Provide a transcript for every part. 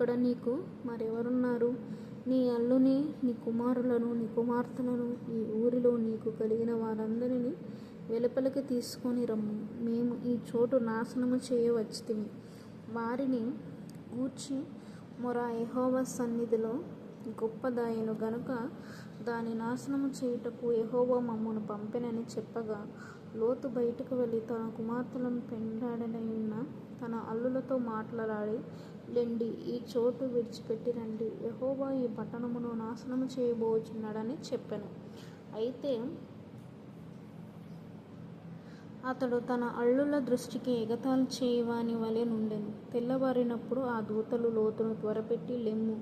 ఇక్కడ నీకు మరెవరున్నారు? నీ అల్లుని నీ కుమారులను నీ కుమార్తెలను ఈ ఊరిలో నీకు కలిగిన వారందరినీ వెలుపలికి తీసుకొని రమ్ము. మేము ఈ చోటు నాశనము చేయవచ్చితిమి. వారిని గూర్చి మొర ఎహోవా సన్నిధిలో గొప్పదాయను గనుక దాని నాశనము చేయుటకు ఎహోవా మమ్మను పంపెనని చెప్పగా లోతు బయటకు వెళ్ళి తన కుమార్తెలను పెండాడనయున్న తన అల్లులతో మాట్లాడాడి లెండి ఈ చోటు విడిచిపెట్టి రండి. యెహోవా ఈ పట్టణమును నాశనము చేయబోచున్నాడని చెప్పాను. అయితే అతడు తన అల్లుల దృష్టికి ఎగతాలు చేయవాని వలె నుండెను. తెల్లవారినప్పుడు ఆ దూతలు లోతును త్వరపెట్టి లెమ్ము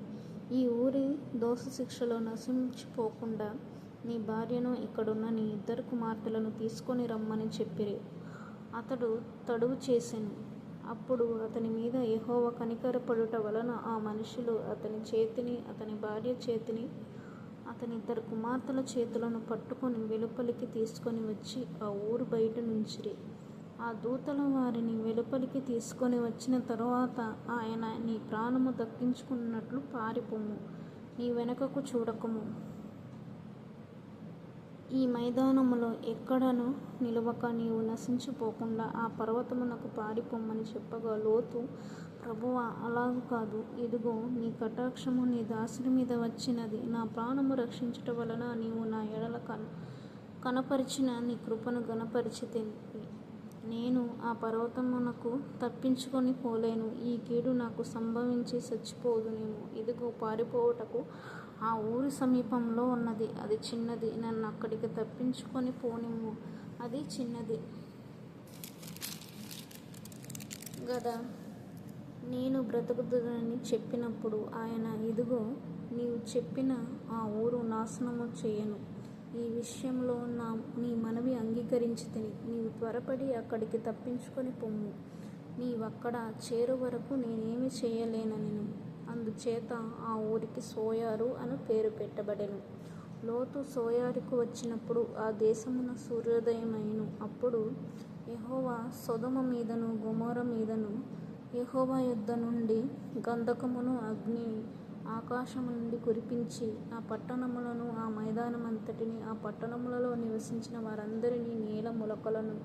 ఈ ఊరి దోష శిక్షలో నశించిపోకుండా నీ భార్యను ఇక్కడున్న నీ ఇద్దరు కుమార్తెలను తీసుకొని రమ్మని చెప్పిరి. అతడు తడువు చేసెను. అప్పుడు అతని మీద యెహోవ కనికరపడుట వలన ఆ మనుషులు అతని చేతిని అతని భార్య చేతిని అతని ఇద్దరు కుమార్తెల చేతులను పట్టుకొని వెలుపలికి తీసుకొని వచ్చి ఆ ఊరు బయట నుంచిరి. ఆ దూతలు వారిని వెలుపలికి తీసుకొని వచ్చిన తరువాత ఆయన నీ ప్రాణము దక్కించుకున్నట్లు పారిపోము నీ వెనుకకు చూడకము. ఈ మైదానములో ఎక్కడను నిలవక నీవు నశించిపోకుండా ఆ పర్వతమునకు పారిపోమ్మని చెప్పగా లోతు ప్రభువా అలాగు కాదు. ఇదిగో నీ కటాక్షము నీ దాసుడి మీద వచ్చినది. నా ప్రాణము రక్షించటం వలన నీవు నా ఎడల కన కనపరిచిన నీ కృపను గనపరిచితిని నేను ఆ పర్వతమునకు తప్పించుకొని పోలేను. ఈ కీడు నాకు సంభవించి చచ్చిపోదునేమో. ఇదిగో పారిపోవుటకు ఆ ఊరి సమీపంలో ఉన్నది. అది చిన్నది. నన్ను అక్కడికి తప్పించుకొని పోనిమ్ము. అది చిన్నది. గదా నేను బ్రతుకుతుందని చెప్పినప్పుడు ఆయన ఇదిగో నీవు చెప్పిన ఆ ఊరు నాశనము చేయను. ఈ విషయంలో నా నీ మనవి అంగీకరించి తిని. నీవు త్వరపడి అక్కడికి తప్పించుకొని పొమ్ము. నీవక్కడ చేరు వరకు నేనేమి చేయలేనని అందుచేత ఆ ఊరికి సోయారు అని పేరు పెట్టబడెను. లోతు సోయారుకు వచ్చినప్పుడు ఆ దేశమున సూర్యోదయమైను. అప్పుడు యహోవా సొదమ మీదను గుమోర మీదను యహోవా యుద్ధ నుండి గంధకమును అగ్ని ఆకాశము నుండి కురిపించి ఆ పట్టణములను ఆ మైదానం అంతటిని ఆ పట్టణములలో నివసించిన వారందరినీ నేల మొలకలను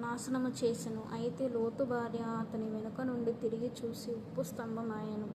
నాశనము చేసెను. అయితే లోతు భార్య అతని వెనుక నుండి తిరిగి చూసి ఉప్పు స్తంభమాయను.